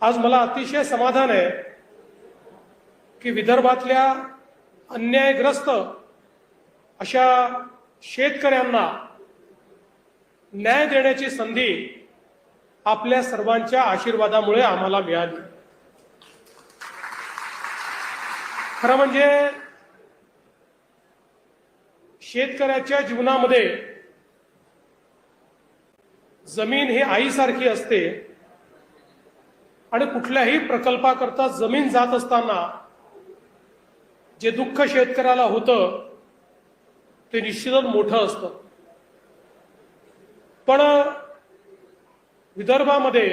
आज मला अतिशय समाधान आहे की विदर्भातल्या अन्यायग्रस्त अशा शेतकऱ्यांना न्याय देण्याची संधी आपल्या सर्वांच्या आशीर्वादामुळे आम्हाला मिळाली. खरं म्हणजे शेतकऱ्याच्या जीवनामध्ये जमीन ही आईसारखी असते. आणि कुठल्याही प्रकल्पाकरता जमीन जात असताना जे दुःख शेतकऱ्याला होतं ते निश्चितच मोठं असतं. पण विदर्भामध्ये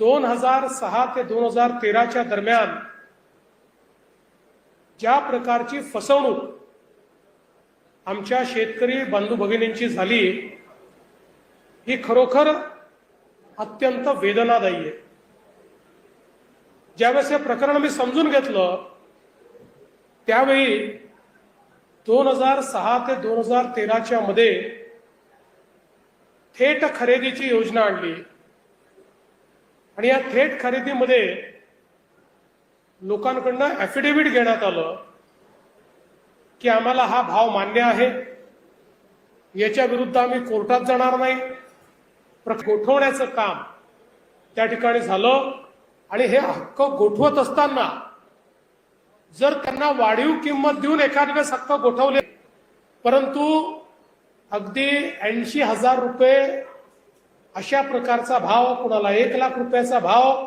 दोन हजार सहा ते दोन हजार तेराच्या दरम्यान ज्या प्रकारची फसवणूक आमच्या शेतकरी बांधू भगिनींची झाली ही खरोखर अत्यंत वेदनादायी आहे. ज्यावेळेस हे प्रकरण मी समजून घेतलं त्यावेळी दोन हजार सहा ते दोन हजार तेराच्या मध्ये थेट खरेदीची योजना आणली. आणि या थेट खरेदीमध्ये लोकांकडनं ऍफिडेव्हिट घेण्यात आलं की आम्हाला हा भाव मान्य आहे. याच्या विरुद्ध आम्ही कोर्टात जाणार नाही. गोठवण्याचं काम त्या ठिकाणी झालं. आणि हे हक्क गोठवत असताना जर त्यांना वाढीव किंमत देऊन एखाद वेळेस हक्क गोठवले परंतु अगदी ऐंशी हजार रुपये अशा प्रकारचा भाव कुणाला एक लाख रुपयाचा भाव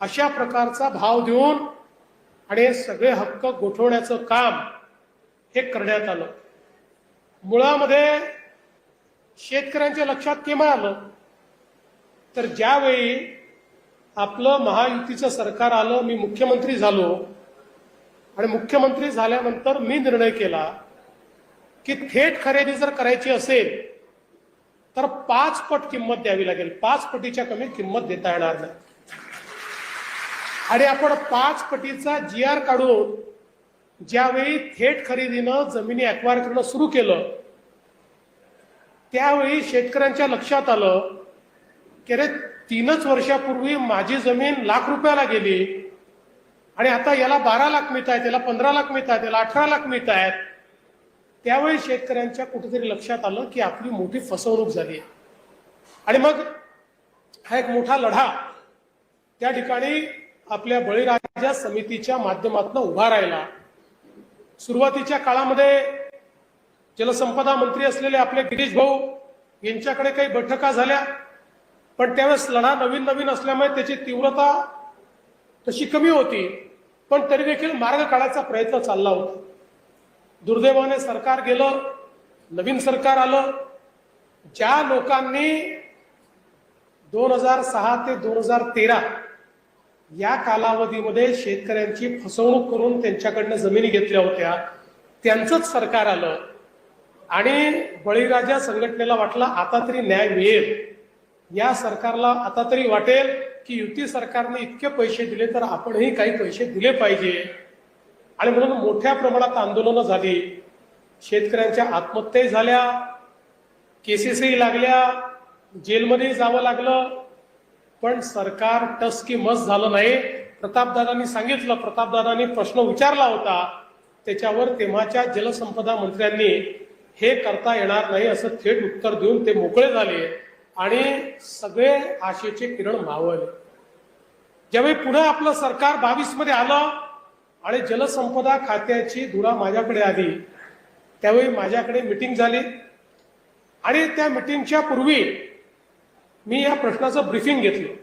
अशा प्रकारचा भाव देऊन आणि हे सगळे हक्क गोठवण्याचं काम हे करण्यात आलं. मुळामध्ये शेतकऱ्यांच्या लक्षात केव्हा आलं तर ज्यावेळी आपलं महायुतीचं सरकार आलं मी मुख्यमंत्री झालो आणि मुख्यमंत्री झाल्यानंतर मी निर्णय केला की थेट खरेदी जर करायची असेल तर पाच पट किंमत द्यावी लागेल. पाच पटीच्या कमी किंमत देता येणार नाही. आणि आपण पाच पटीचा जी आर काढून ज्यावेळी थेट खरेदीनं जमिनी अक्वायर करणं सुरू केलं त्यावेळी शेतकऱ्यांच्या लक्षात आलं की अरे तीनच वर्षापूर्वी माझी जमीन लाख रुपयाला गेली. आणि आता याला बारा लाख मिळत आहेत याला पंधरा लाख मिळत आहेत याला अठरा लाख मिळत आहेत. त्यावेळी शेतकऱ्यांच्या कुठेतरी लक्षात आलं की आपली मोठी फसवणूक झाली. आहे आणि मग हा एक मोठा लढा त्या ठिकाणी आपल्या बळीराजा समितीच्या माध्यमातून उभा राहिला. सुरुवातीच्या काळामध्ये जलसंपदा मंत्री असलेले आपले गिरीश भाऊ यांच्याकडे काही बैठका झाल्या पण त्यावेळेस लढा नवीन नवीन असल्यामुळे त्याची तीव्रता तशी कमी होती पण तरी देखील मार्ग काढायचा प्रयत्न चालला होता. दुर्दैवाने सरकार गेलं नवीन सरकार आलं. ज्या लोकांनी दोन हजार सहा ते दोन हजार तेरा या कालावधीमध्ये शेतकऱ्यांची फसवणूक करून त्यांच्याकडनं जमिनी घेतल्या होत्या त्यांचंच सरकार आलं. आणि बळीराजा संघटनेला वाटला आता तरी न्याय मिळेल. या सरकारला आता तरी वाटेल की युती सरकारने इतके पैसे दिले तर आपणही काही पैसे दिले पाहिजे. आणि म्हणून मोठ्या प्रमाणात आंदोलनं झाली. शेतकऱ्यांच्या आत्महत्याही झाल्या. केसेसही लागल्या. जेलमध्ये जावं लागलं. पण सरकार टस की मस झालं नाही. प्रतापदादांनी सांगितलं. प्रतापदादांनी प्रश्न विचारला होता. त्याच्यावर तेव्हाच्या जलसंपदा मंत्र्यांनी हे करता येणार नाही असं थेट उत्तर देऊन ते मोकळे झाले आणि सगळे आशेचे किरण मावळले. ज्यावेळी पुन्हा आपलं सरकार बावीसमध्ये आलं आणि जलसंपदा खात्याची धुरा माझ्याकडे आली त्यावेळी माझ्याकडे मिटिंग झाली. आणि त्या मिटिंगच्या पूर्वी मी या प्रश्नाचं ब्रिफिंग घेतलं.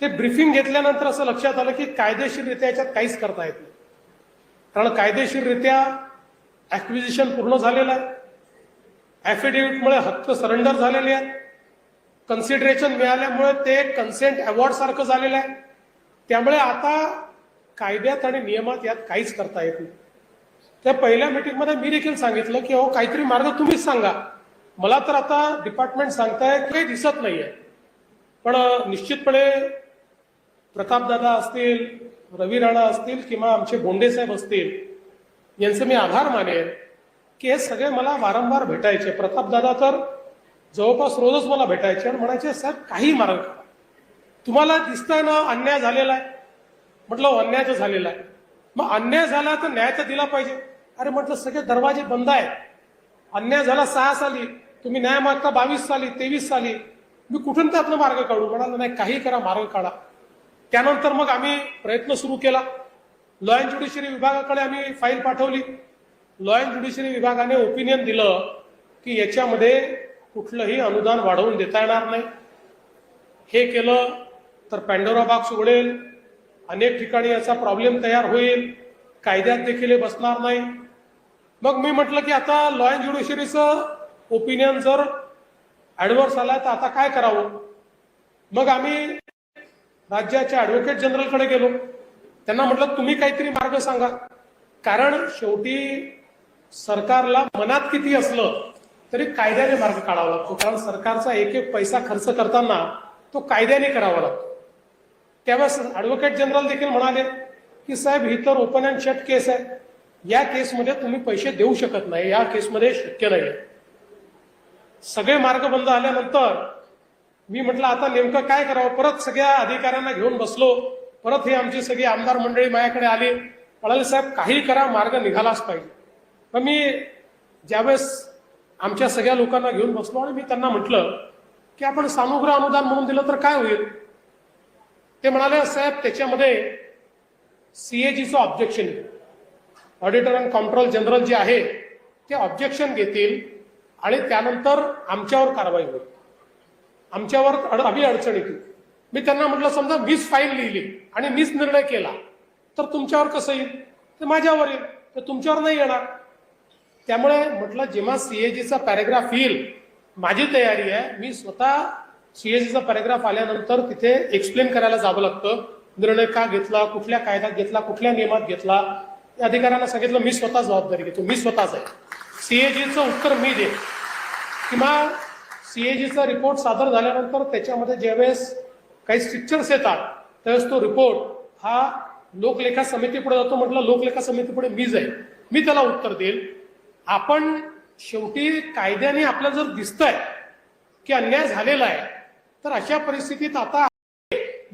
ते ब्रिफिंग घेतल्यानंतर असं लक्षात आलं की कायदेशीररित्या याच्यात काहीच करता येत नाही. कारण कायदेशीररित्या ॲक्विजिशन पूर्ण झालेलं आहे. ॲफिडेव्हिटमुळे हक्क सरेंडर झालेले आहेत. कन्सिडरेशन मिळाल्यामुळे ते कन्सेंट अवॉर्डसारखं झालेलं आहे. त्यामुळे आता कायद्यात आणि नियमात यात काहीच करता येत नाही. त्या पहिल्या मीटिंगमध्ये मी देखील सांगितलं की हो काहीतरी मार्ग तुम्हीच सांगा. मला तर आता डिपार्टमेंट सांगताय काही दिसत नाहीये. पण निश्चितपणे प्रतापदादा असतील रवी राणा असतील किंवा आमचे बोंडे साहेब असतील यांचे मी आभार मानेन की हे सगळे मला वारंवार भेटायचे. प्रतापदादा तर जवळपास रोजच मला भेटायचे आणि म्हणायचे साहेब काही मार्ग काढा. तुम्हाला दिसतंय ना अन्याय झालेला आहे. म्हटलं हो, अन्याय तर झालेला आहे. मग अन्याय झाला तर न्याय तर दिला पाहिजे. अरे म्हटलं सगळे दरवाजे बंद आहेत. अन्याय झाला सहा साली तुम्ही न्याय मागता बावीस साली तेवीस साली. मी कुठून त्यातनं मार्ग काढू? म्हणाला नाही काही करा मार्ग काढा. त्यानंतर मग आम्ही प्रयत्न सुरू केला. लॉ अँड ज्युडिशरी विभागाकडे आम्ही फाईल पाठवली. लॉ अँड ज्युडिशरी विभागाने ओपिनियन दिलं की याच्यामध्ये कुठलंही अनुदान वाढवून देता येणार नाही. हे केलं तर पॅन्डोरा बॉक्स उघडेल. अनेक ठिकाणी याचा प्रॉब्लेम तयार होईल. कायद्यात देखील हे बसणार नाही. मग मी म्हटलं की आता लॉ अँड ज्युडिशरीचं ओपिनियन जर ऍडव्हर्स आला तर आता काय करावं? मग आम्ही राज्याच्या ऍडव्होकेट जनरलकडे गेलो. त्यांना म्हटलं तुम्ही काहीतरी मार्ग सांगा. कारण शेवटी सरकारला मनात किती असलं तरी कायद्याने मार्ग काढावा लागतो. कारण सरकारचा एक एक पैसा खर्च करताना तो कायद्याने करावा लागतो. त्यावेळेस ऍडव्होकेट जनरल देखील म्हणाले की साहेब ही तर ओपन अँड शट केस आहे. या केसमध्ये तुम्ही पैसे देऊ शकत नाही. या केसमध्ये शक्य नाही सगळे मार्ग बंद आल्यानंतर मी म्हटलं आता नेमकं काय करावं? परत सगळ्या अधिकाऱ्यांना घेऊन बसलो. परत हे आमची सगळी आमदार मंडळी माझ्याकडे आली. म्हणाले साहेब काही करा मार्ग निघालाच पाहिजे. मग मी ज्यावेळेस आमच्या सगळ्या लोकांना घेऊन बसलो आणि मी त्यांना म्हटलं की आपण सानुग्रह अनुदान म्हणून दिलं तर काय होईल? ते म्हणाले साहेब त्याच्यामध्ये सीएजीचं objection auditor and control general जे आहे ते ऑब्जेक्शन घेतील आणि त्यानंतर आमच्यावर कारवाई होईल. आमच्यावर अड- आम्ही अडचण येतील. मी त्यांना म्हटलं समजा मीच फाईल लिहिली आणि मीच निर्णय केला तर तुमच्यावर कसं येईल? ते माझ्यावर येईल तर तुमच्यावर नाही येणार. त्यामुळे म्हटलं जेव्हा सीएजीचा पॅरेग्राफ येईल माझी तयारी आहे मी स्वतः सीएजीचा पॅरेग्राफ आल्यानंतर तिथे एक्सप्लेन करायला जावं लागतं. निर्णय का घेतला कुठल्या कायद्यात घेतला कुठल्या नियमात घेतला या अधिकाऱ्यांना सांगितलं मी स्वतः जबाबदारी घेतो मी स्वतःच आहे. सीएजीचं उत्तर मी दे किंवा सीएजीचा रिपोर्ट सादर झाल्यानंतर त्याच्यामध्ये ज्यावेळेस काही स्ट्रिक्चर्स येतात. त्यावेळेस तो रिपोर्ट हा लोकलेखा समितीपुढे जातो म्हटलं लोकलेखा समितीपुढे मी जाईल मी त्याला उत्तर देईल आपण शेवटी कायद्याने आपल्याला जर दिसतंय की अन्याय झालेला आहे तर अशा परिस्थितीत आता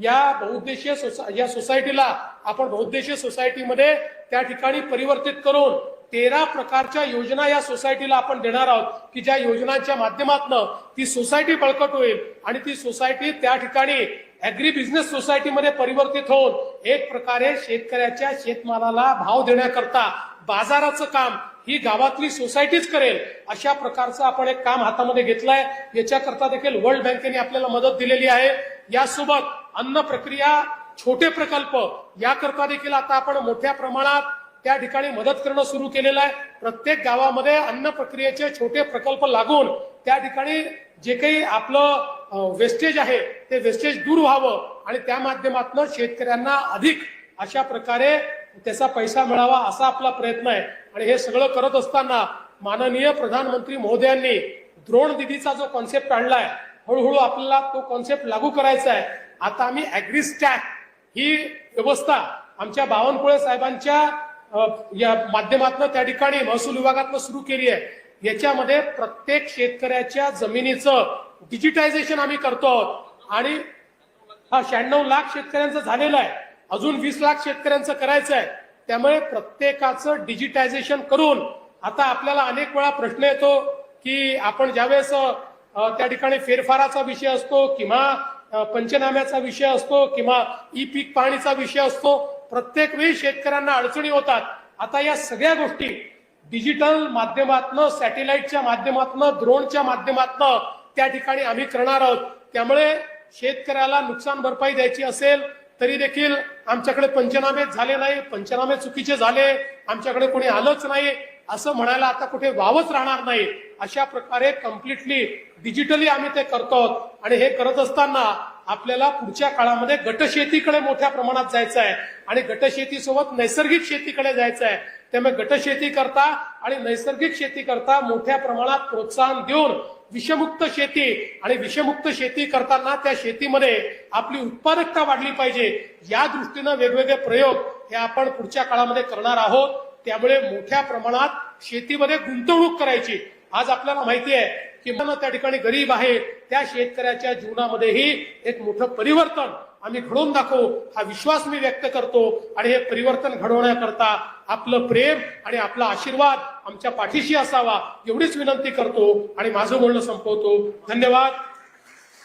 या बहुउद्देशीय सोसा या सोसायटीला आपण बहुउद्देशीय सोसायटीमध्ये त्या ठिकाणी परिवर्तित करून तेरा प्रकारच्या योजना या सोसायटीला आपण देणार आहोत की ज्या योजनांच्या माध्यमातून ती सोसायटी बळकट होईल आणि ती सोसायटी त्या ठिकाणी अॅग्री बिझनेस सोसायटीमध्ये परिवर्तित होऊन एक प्रकारे शेतकऱ्याच्या शेतमालाला भाव देण्याकरता बाजाराचं काम ही गावातली सोसायटीच करेल अशा प्रकारचं आपण एक काम हातामध्ये घेतलंय. याच्याकरता देखील वर्ल्ड बँकेने आपल्याला मदत दिलेली आहे. यासोबत अन्न प्रक्रिया छोटे प्रकल्प याकरता देखील आता आपण मोठ्या प्रमाणात त्या ठिकाणी मदत करणं सुरू केलेलं आहे. प्रत्येक गावामध्ये अन्न प्रक्रियेचे छोटे प्रकल्प लागून त्या ठिकाणी जे काही आपलं वेस्टेज आहे ते वेस्टेज दूर व्हावं आणि त्या माध्यमातून शेतकऱ्यांना अधिक अशा प्रकारे त्याचा पैसा मिळावा असा आपला प्रयत्न आहे. आणि हे सगळं करत असताना माननीय प्रधानमंत्री महोदयांनी द्रोण दिदीचा जो कॉन्सेप्ट आणलाय हळूहळू आपल्याला तो कॉन्सेप्ट लागू करायचा आहे. आता आम्ही अॅग्रिस्टॅक ही व्यवस्था आमच्या बावनकुळे साहेबांच्या या माध्यमातून त्या ठिकाणी महसूल विभागातनं सुरू केली आहे. याच्यामध्ये प्रत्येक शेतकऱ्याच्या जमिनीचं डिजिटायझेशन आम्ही करतो आहोत. आणि हा शहाण्णव लाख शेतकऱ्यांचं झालेलं आहे. अजून वीस लाख शेतकऱ्यांचं करायचं आहे. त्यामुळे प्रत्येकाचं डिजिटायझेशन करून आता आपल्याला अनेक वेळा प्रश्न येतो की आपण ज्यावेळेस त्या ठिकाणी फेरफाराचा विषय असतो किंवा पंचनाम्याचा विषय असतो किंवा ई पीक पाहणीचा विषय असतो प्रत्येक वेळी शेतकऱ्यांना अडचणी होतात. आता या सगळ्या गोष्टी डिजिटल माध्यमातनं सॅटेलाइटच्या माध्यमातनं ड्रोनच्या माध्यमातनं त्या ठिकाणी आम्ही करणार आहोत. त्यामुळे शेतकऱ्याला नुकसान भरपाई द्यायची असेल तरी देखील आमच्याकडे पंचनामे झाले नाही. पंचनामे चुकीचे झाले. आमच्याकडे कोणी आलंच नाही. असं म्हणायला आता कुठे वावच राहणार नाही. अशा प्रकारे कम्प्लिटली डिजिटली आम्ही ते करतो आणि हे करत असताना आपल्याला पुढच्या काळामध्ये गटशेतीकडे मोठ्या प्रमाणात जायचं आहे. आणि गटशेतीसोबत नैसर्गिक शेतीकडे जायचं आहे. त्यामुळे गटशेती करता आणि नैसर्गिक शेती करता मोठ्या प्रमाणात प्रोत्साहन देऊन विषमुक्त शेती आणि विषमुक्त शेती करताना त्या शेतीमध्ये आपली उत्पादकता वाढली पाहिजे. या दृष्टीनं वेगवेगळे प्रयोग हे आपण पुढच्या काळामध्ये करणार आहोत. त्यामुळे मोठ्या प्रमाणात शेतीमध्ये गुंतवणूक करायची. आज आपल्याला माहिती आहे किंवा त्या ठिकाणी गरीब आहे त्या शेतकऱ्याच्या जीवनामध्येही एक मोठं परिवर्तन आम्ही घडवून दाखवू हा विश्वास मी व्यक्त करतो. आणि हे परिवर्तन घडवण्याकरता आपलं प्रेम आणि आपला आशीर्वाद आमच्या पाठीशी असावा एवढीच विनंती करतो. आणि माझं बोलणं संपवतो. धन्यवाद.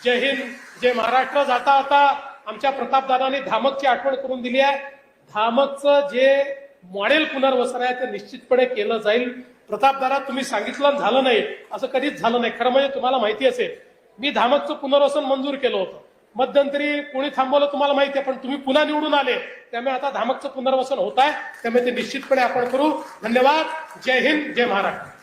जय हिंद. जय महाराष्ट्र. जाता आता आमच्या प्रतापदादांनी धामकची आठवण करून दिली आहे. धामकचं जे मॉडेल पुनर्वसन आहे ते निश्चितपणे केलं जाईल. प्रतापदारा तुम्ही सांगितलं झालं नाही. असं कधीच झालं नाही. खरं म्हणजे तुम्हाला माहिती असेल मी धामकचं पुनर्वसन मंजूर केलं होतं. मध्यंतरी कोणी थांबवलं तुम्हाला माहिती आहे पण तुम्ही पुन्हा निवडून आले. त्यामुळे आता धामकचं पुनर्वसन होत आहे. त्यामुळे ते निश्चितपणे आपण करू. धन्यवाद. जय हिंद जय महाराष्ट्र.